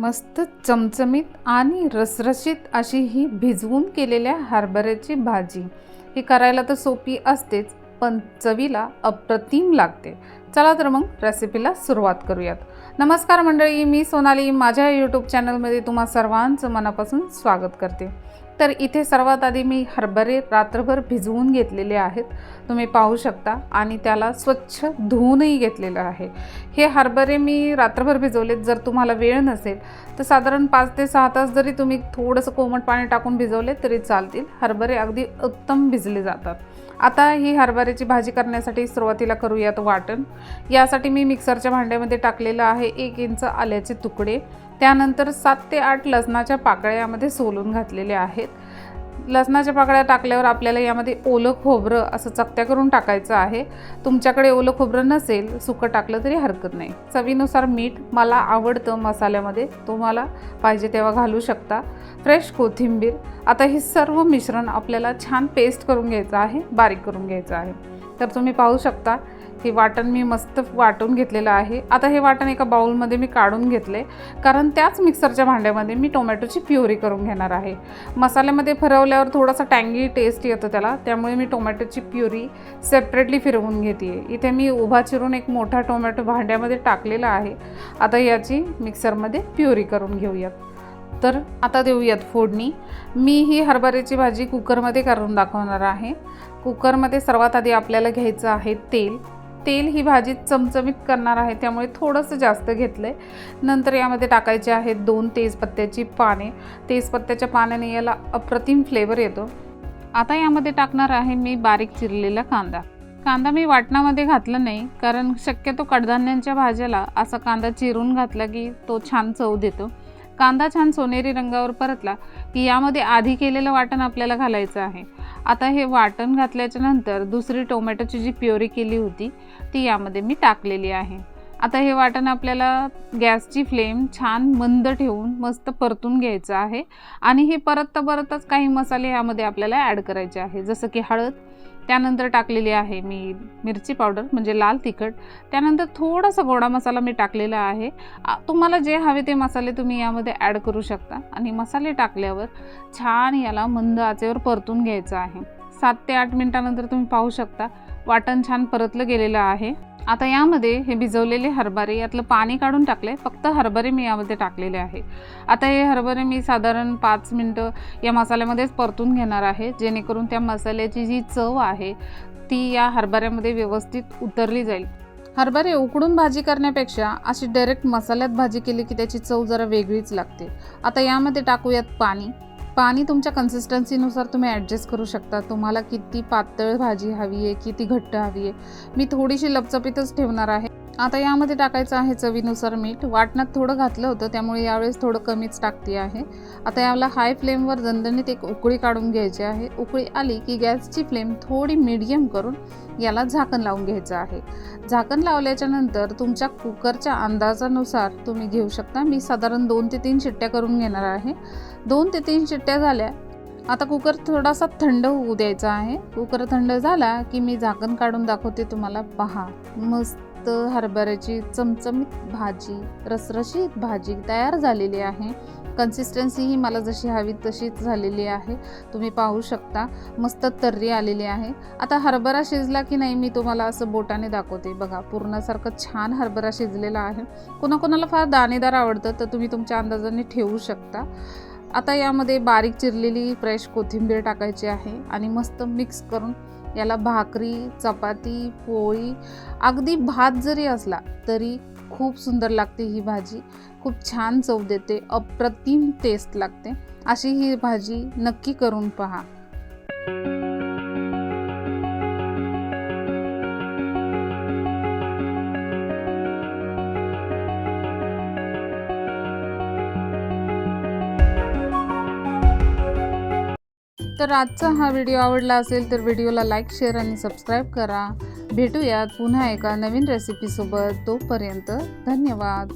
मस्त चमचमीत आणि रसरशीत अशी ही भिजवून केलेल्या हरभऱ्याची भाजी. ही करायला तर सोपी असतेच पण चवीला अप्रतिम लागते. चला तर मग रेसिपीला सुरुवात करूयात. नमस्कार मंडळी मी सोनाली. माझ्या यूट्यूब चॅनलमध्ये तुम्हा सर्वांचं मनापासून स्वागत करते. तर इथे सर्वात आधी मी हरभरे रात्रभर भिजवून घेतलेले आहेत. तुम्ही पाहू शकता आणि त्याला स्वच्छ धुवूनही घेतलेलं आहे. हे हरभरे मी रात्रभर भिजवलेत. जर तुम्हाला वेळ नसेल तर साधारण पाच ते सहा तास जरी तुम्ही थोडंसं कोमट पाणी टाकून भिजवले तरी चालतील. हरभरे अगदी उत्तम भिजले जातात. आता ही हरभऱ्याची भाजी करण्यासाठी सुरुवातीला करूयात वाटण. यासाठी मी मिक्सरच्या भांड्यामध्ये टाकलेलं आहे एक इंच आल्याचे तुकडे. त्यानंतर सात ते आठ लसणाच्या पाकळ्या यामध्ये सोलून घातलेल्या आहेत. लसणाच्या पाकळ्या टाकल्यावर आपल्याला यामध्ये ओलं खोबरं असं चकत्या करून टाकायचं आहे. तुमच्याकडे ओलं खोबरं नसेल सुकं टाकलं तरी हरकत नाही. चवीनुसार मीठ मला आवडतं मसाल्यामध्ये तुम्हाला पाहिजे तेव्हा घालू शकता. फ्रेश कोथिंबीर. आता हे सर्व मिश्रण आपल्याला छान पेस्ट करून घ्यायचं आहे बारीक करून घ्यायचं आहे. तर तुम्ही पाहू शकता हे वाटण मी मस्त वाटून घेतलेलं आहे. आता हे वाटण एका बाउलमध्ये मी काढून घेतले. कारण त्याच मिक्सरच्या भांड्यामध्ये मी टोमॅटोची प्युरी करून घेणार आहे. मसाल्यामध्ये फिरवल्यावर थोडासा टँगी टेस्ट येतो त्याला. त्यामुळे मी टोमॅटोची प्युरी सेपरेटली फिरवून घेते इथे मी उभा चिरून एक मोठा टोमॅटो भांड्यामध्ये टाकलेला आहे. आता याची मिक्सरमध्ये प्युरी करून घेऊयात. तर आता देऊयात फोडणी. मी ही हरभऱ्याची भाजी कुकरमध्ये करून दाखवणार आहे. कुकरमध्ये सर्वात आधी आपल्याला घ्यायचं आहे तेल. तेल ही भाजी चमचमीत करणार आहे त्यामुळे थोडंसं जास्त घेतलं आहे नंतर यामध्ये टाकायचे आहेत दोन तेजपत्त्याची पाने. तेजपत्त्याच्या पाण्याने याला अप्रतिम फ्लेवर येतो. आता यामध्ये टाकणार आहे मी बारीक चिरलेला कांदा. कांदा मी वाटणामध्ये घातला नाही कारण शक्यतो कडधान्यांच्या भाज्याला असा कांदा चिरून घातला की तो छान चव देतो. कांदा छान सोनेरी रंगावर परतला की यामध्ये आधी केलेलं वाटण आपल्याला घालायचं आहे. आता हे वाटण घातल्याच्या नंतर दुसरी टोमॅटोची जी प्युरी केली होती ती यामध्ये मी टाकलेली आहे. आता हे वाटण आपल्याला गॅसची फ्लेम छान मंद ठेवून मस्त परतून घ्यायचं आहे. आणि हे परतता परतच काही मसाले यामध्ये आपल्याला ॲड करायचे आहे. जसं की हळद त्यानंतर टाकलेली आहे मी मिरची पावडर म्हणजे लाल तिखट. त्यानंतर थोडासा गोडा मसाला मी टाकलेला आहे. तुम्हाला जे हवे ते मसाले तुम्ही यामध्ये ॲड करू शकता. आणि मसाले टाकल्यावर छान याला मंद आचेवर परतून घ्यायचं आहे. सात ते आठ मिनटानंतर तुम्ही पाहू शकता. वाटण छान परतलं गेलेलं आहे. आता यामध्ये हे भिजवलेले हरभरे यातलं पाणी काढून टाकले फक्त हरभरे मी यामध्ये टाकलेले आहे. आता हे हरभरे मी साधारण पाच मिनटं या मसाल्यामध्येच परतून घेणार आहे. जेणेकरून त्या मसाल्याची जी चव आहे ती या हरभऱ्यामध्ये व्यवस्थित उतरली जाईल. हरभरे उकडून भाजी करण्यापेक्षा अशी डायरेक्ट मसाल्यात भाजी केली की त्याची चव जरा वेगळीच लागते. आता यामध्ये टाकूयात पाणी. पाणी तुमच्या कन्सिस्टन्सीनुसार तुम्ही ॲडजस्ट करू शकता. तुम्हाला किती पातळ भाजी हवी आहे किती घट्ट हवी आहे. मी थोडीशी लपचपीतच ठेवणार आहे. आता यामध्ये टाकायचं आहे चवीनुसार मीठ. वाटणात थोडं घातलं होतं त्यामुळे यावेळेस थोडं कमीच टाकते आहे. आता याला हाय फ्लेमवर दणदणीत एक उकळी काढून घ्यायची आहे. उकळी आली की गॅसची फ्लेम थोडी मिडियम करून याला झाकण लावून घ्यायचं आहे. झाकण लावल्याच्या नंतर तुमच्या कुकरच्या अंदाजानुसार तुम्ही घेऊ शकता. मी साधारण दोन ते तीन शिट्ट्या करून घेणार आहे. दोन ते तीन शिट्ट्या झाल्या. आता कुकर थोडासा थंड होऊ द्यायचा आहे. कुकर थंड झाला की मी झाकण काढून दाखवते तुम्हाला. पहा मस्त मस्त हरभऱ्याची चमचमीत भाजी रसरशीत भाजी तयार झालेली आहे. कन्सिस्टन्सी ही मला जशी हवी तशीच झालेली आहे. तुम्ही पाहू शकता मस्त तर्री आलेली आहे. आता हरभरा शिजला की नाही मी तुम्हाला असं बोटाने दाखवते. बघा पूर्णासारखं छान हरभरा शिजलेला आहे. कोणाकोणाला फार दाणेदार आवडतं तर तुम्ही तुमच्या अंदाजाने ठेवू शकता. आता यामध्ये बारीक चिरलेली फ्रेश कोथिंबीर टाकायची आहे आणि मस्त मिक्स करून याला भाकरी चपाती पोळी अगदी भात जरी असला तरी खूप सुंदर लागते ही भाजी. खूप छान चव देते. अप्रतिम टेस्ट लागते. अशी ही भाजी नक्की करून पहा. तर आजचा हा व्हिडिओ आवडला असेल तर व्हिडिओला लाईक शेअर आणि सबस्क्राईब करा. भेटूयात पुन्हा एका नवीन रेसिपीसोबत तोपर्यंत धन्यवाद.